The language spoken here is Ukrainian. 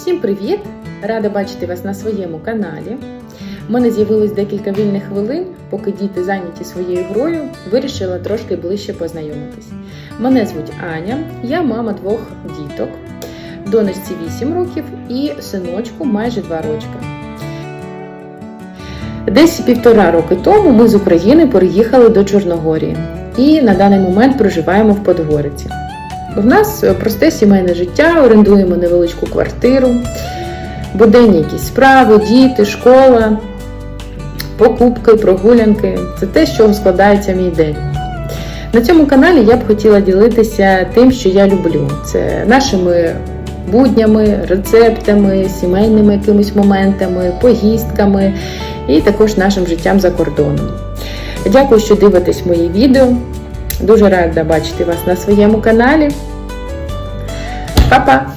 Всім привіт! Рада бачити вас на своєму каналі. У мене з'явилось декілька вільних хвилин, поки діти зайняті своєю грою, вирішила трошки ближче познайомитись. Мене звуть Аня, я мама двох діток, донечці 8 років і синочку майже 2 рочки. Десь півтора роки тому ми з України переїхали до Чорногорії і на даний момент проживаємо в Подгориці. В нас просте сімейне життя, орендуємо невеличку квартиру, буденні якісь справи, діти, школа, покупки, прогулянки це те, з чого складається мій день. На цьому каналі я б хотіла ділитися тим, що я люблю. Це нашими буднями, рецептами, сімейними якимись моментами, поїздками і також нашим життям за кордоном. Дякую, що дивитесь мої відео. Дуже рада бачити вас на своєму каналі. Па-па!